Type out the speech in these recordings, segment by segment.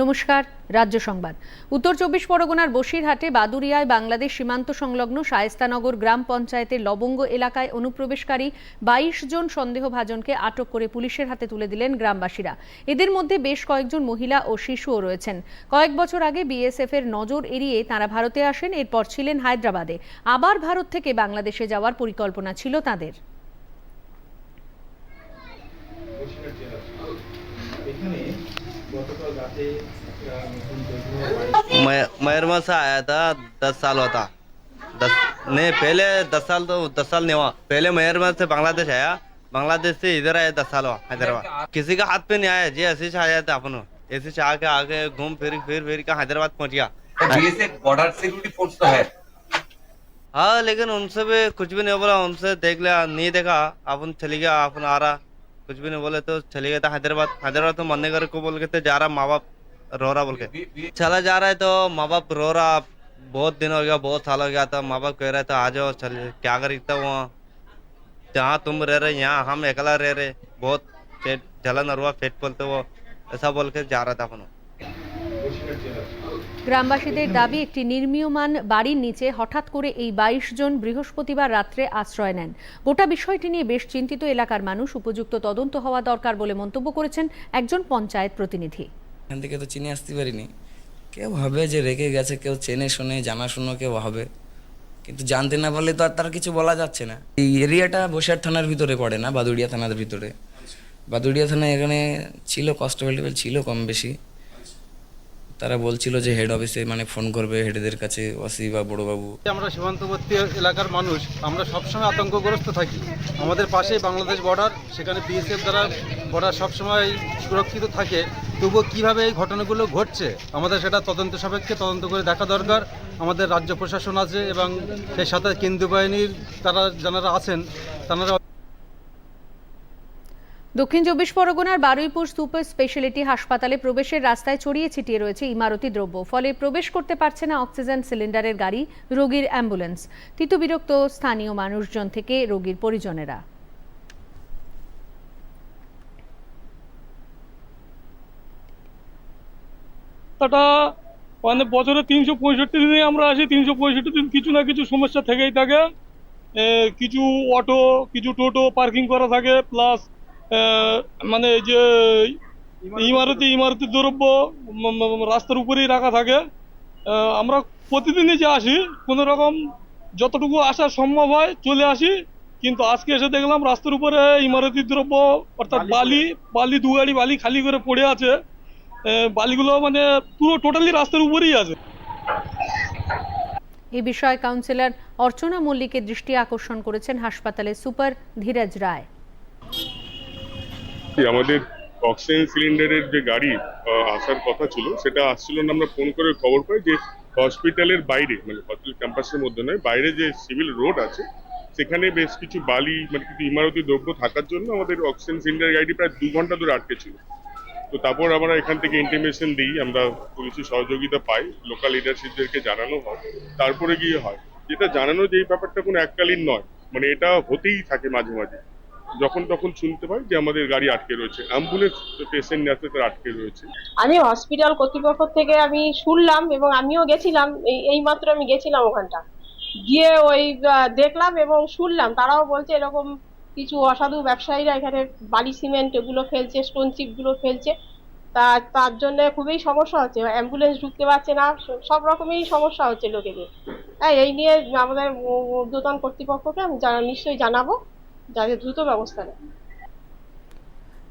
নমস্কার, রাজ্য সংবাদ। উত্তর চব্বিশ পরগনার বসিরহাটে বাদুরিয়ায় বাংলাদেশ সীমান্ত সংলগ্ন শায়েস্তানগর গ্রাম পঞ্চায়েতের লবঙ্গ এলাকায় অনুপ্রবেশকারী বাইশ জন সন্দেহভাজনকে আটক করে পুলিশের হাতে তুলে দিলেন গ্রামবাসীরা। এদের মধ্যে বেশ কয়েকজন মহিলা ও শিশুও রয়েছেন। কয়েক বছর আগে বিএসএফ এর নজর এড়িয়ে তারা ভারতে আসেন, এরপর ছিলেন হায়দ্রাবাদে। আবার ভারত থেকে বাংলাদেশে যাওয়ার পরিকল্পনা ছিল তাদের। এখানে मयूरमा से आया था दस साल हुआ था। दस नहीं पहले दस साल तो दस साल नहीं हुआ। पहले मयूरमा से बांग्लादेश आया। बांग्लादेश से इधर आया दस साल हुआ हैदराबाद। किसी का हाथ पे नहीं आया जी ऐसे आ जाता अपन ऐसे से आके आगे घूम फिर फिर फिर का हैदराबाद पहुँच गया। बॉर्डर सिक्योरिटी फोर्स तो है। हाँ लेकिन उनसे भी कुछ भी नहीं बोला उनसे देख लिया नहीं देखा। अपन चली गया अपन आ रहा। कुछ भी नहीं बोले तो चले गए थे हैदराबाद। हैदराबाद तो मरने को बोल के थे जा रहा माँ बाप रो रहा बोल के चला जा रहा है तो माँ बाप रो रहा बहुत दिन हो गया बहुत साल हो गया था। माँ बाप कह रहे थे आ जाओ चल क्या कर वहाँ जहाँ तुम रह रहे यहाँ हम अकेला रह रहे। बहुत जलन अरुआ फेट बोलते वो ऐसा बोल के जा रहा था अपनों। গ্রামবাসীদের দাবি, একটি নির্মীয়মান বাড়ির নিচে হঠাৎ করে এই বাইশ জন বৃহস্পতিবার রাত্রে আশ্রয় নেন। গোটা বিষয়টি নিয়ে বেশ চিন্তিত এলাকার মানুষ, উপযুক্ত তদন্ত হওয়া দরকার বলে মন্তব্য করেছেন একজন পঞ্চায়েত প্রতিনিধি। এখান থেকে তো চিনে আসতে পারিনি। কেউ ভাবে যে রেখে গেছে, কেউ চেনে শুনে জানাশুনো কেউ হবে। কিন্তু জানতে না পারলে তো আর তার কিছু বলা যাচ্ছে না। এই এরিয়াটা বসিরহাট থানার ভিতরে পড়ে না, বাদুড়িয়া থানার ভিতরে। বাদুড়িয়া থানা এখানে ছিল কনস্টেবল ছিল কম বেশি। তারা বলছিল যে হেড অফিসে মানে ফোন করবে হেডেদের কাছে ওসি বা বড়োবাবু আমরা সীমান্তবর্তী এলাকার মানুষ, আমরা সবসময় আতঙ্কগ্রস্ত থাকি। আমাদের পাশেই বাংলাদেশ বর্ডার সেখানে বিএসএফ দ্বারা বর্ডার সবসময় সুরক্ষিত থাকে। তবুও কীভাবে এই ঘটনাগুলো ঘটছে, আমাদের সেটা তদন্ত সাপেক্ষে তদন্ত করে দেখা দরকার। আমাদের রাজ্য প্রশাসন আছে এবং সেই সাথে কেন্দ্রীয় বাহিনীর তারা, যারা আছেন, তারা দক্ষিণ চব্বিশ পরগনার বারুইপুর সুপার স্পেশালিটি হাসপাতালে প্রবেশের রাস্তায় ছড়িয়ে ছিটিয়ে রয়েছে ইমারতি দ্রব্য। ফলে প্রবেশ করতে পারছে না অক্সিজেন সিলিন্ডারের গাড়ি, রোগীর অ্যাম্বুলেন্স। তিতবিরক্ত স্থানীয় মানুষজন থেকে রোগীর পরিজনেরা। মানে বছরে তিনশো পঁয়ষট্টি দিনে আমরা আসি, তিনশো পঁয়ষট্টি দিন কিছু না কিছু সমস্যা থেকেই থাকে। কিছু অটো, কিছু টোটো পার্কিং করা থাকে, প্লাস মানে এই যে ইমারতি ইমারতি দ্রব্য রাস্তার উপরেই রাখা থাকে। আমরা প্রতিদিনই যে আসি কোনো রকম যতটুকু আসা সম্ভব হয় চলে আসি। কিন্তু আজকে এসে দেখলাম রাস্তার উপরে ইমারতি দ্রব্য অর্থাৎ বালি বালি দু গাড়ি বালি খালি করে পড়ে আছে। বালিগুলো মানে পুরো টোটালি রাস্তার উপরেই আছে। এই বিষয়ে কাউন্সিলর অর্চনা মল্লিকের দৃষ্টি আকর্ষণ করেছেন হাসপাতালের সুপার ধীরজ রায়। আমাদের অক্সিজেন সিলিন্ডারের যে গাড়ি আসার কথা ছিল, সেটা আসছিল না, আমরা ফোন করে খবর পাই যে হসপিটালের বাইরে মানে হসপিটাল ক্যাম্পাসের মধ্যে নয়, বাইরে যে সিভিল রোড আছে, সেখানে বেশ কিছু বালি মানে কিছু ইমারতি দ্রব্য থাকার জন্য আমাদের অক্সিজেন সিলিন্ডার গাড়ি প্রায় দু ঘণ্টা ধরে আটকে ছিল। তো তারপর আমরা এখান থেকে ইন্টিমেশন দিই, আমরা পুলিশের সহযোগিতা পাই, লোকাল লিডারশিপদেরকে জানানো হয়, তারপরে গিয়ে হয়। যেটা জানানো যে এই ব্যাপারটা কোনো এককালীন নয় মানে এটা হতেই থাকে মাঝে মাঝে। যখন তখন শুনতে পাই যে আমাদের গাড়ি আটকে রয়েছে। অ্যাম্বুলেন্স পেশেন্ট আছে তারা আটকে রয়েছে। আমি হসপিটাল কর্তৃপক্ষ থেকে আমি শুনলাম এবং আমিও গেছিলাম, এই মাত্র আমি গেছিলাম ওখানটা। গিয়ে ওই দেখলাম এবং শুনলাম, তারাও বলছে এরকম কিছু অসাধু ব্যবসায়ীরা এখানে বালি সিমেন্ট এগুলো ফেলছে স্টোন চিপগুলো ফেলছে। তা, তার জন্য খুবই সমস্যা হচ্ছে অ্যাম্বুলেন্স ঢুকতে পারছে না, সব রকমই সমস্যা হচ্ছে লোকেদের। হ্যাঁ এই নিয়ে আমাদের ঊর্ধ্বতন কর্তৃপক্ষকে আমি নিশ্চয়ই জানাব। যাতে দ্রুত ব্যবস্থা নেয়।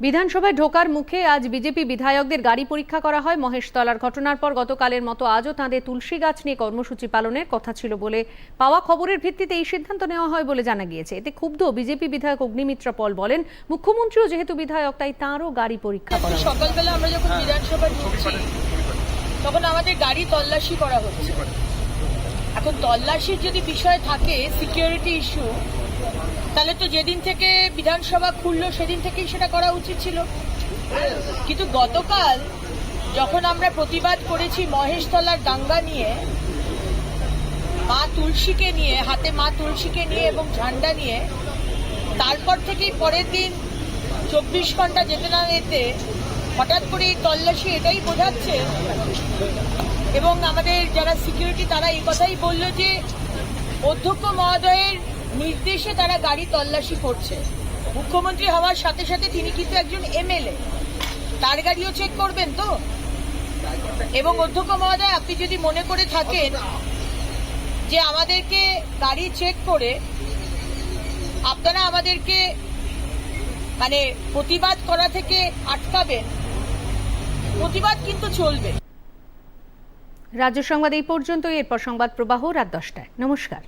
বিধানসভায় ঢোকার মুখে আজ বিজেপি বিধায়কদের গাড়ি পরীক্ষা করা হয়। মহেশতলার ঘটনার পর গতকালের মতো আজও তাঁদের তুলসী গাছ নিয়ে কর্মসূচি পালনের কথা ছিল বলে পাওয়া খবরের ভিত্তিতে এই সিদ্ধান্ত নেওয়া হয় বলে জানা গিয়েছে। এতে ক্ষুব্ধ বিজেপি বিধায়ক অগ্নিমিত্রা পল বলেন মুখ্যমন্ত্রীও যেহেতু বিধায়ক তাই তাঁরও গাড়ি পরীক্ষা করা হবে। সকালবেলা আমরা যখন বিধানসভা ঢুকছি তখন আমাদের গাড়ি তল্লাশি করা হচ্ছে। এখন তল্লাশির যদি বিষয় থাকে সিকিউরিটি ইস্যু তাহলে তো যেদিন থেকে বিধানসভা খুললো, সেদিন থেকেই সেটা করা উচিত ছিল। কিন্তু গতকাল যখন আমরা প্রতিবাদ করেছি মহেশতলার দাঙ্গা নিয়ে, মা তুলসীকে নিয়ে, হাতে মা তুলসীকে নিয়ে এবং ঝান্ডা নিয়ে, তারপর থেকেই পরের দিন চব্বিশ ঘণ্টা যেতে না যেতে হঠাৎ করে এই তল্লাশি এটাই বোঝাচ্ছে। এবং আমাদের যারা সিকিউরিটি তারা এই কথাই বলল যে অধ্যক্ষ মহোদয়ের নির্দেশে তারা গাড়ি তল্লাশি করছে। মুখ্যমন্ত্রী হওয়ার সাথে সাথে তিনি কিন্তু একজন এমএলএ। তার গাড়িও চেক করবেন তো? এবং অধ্যক্ষ মহোদয়, আপনি যদি মনে করে থাকেন যে আমাদেরকে গাড়ি চেক করে আপনারা আমাদেরকে মানে প্রতিবাদ করা থেকে আটকাবেন, প্রতিবাদ কিন্তু চলবে। রাজ্য সংবাদ এই পর্যন্তই। এরপর সংবাদ প্রবাহ রাত দশটায়। নমস্কার।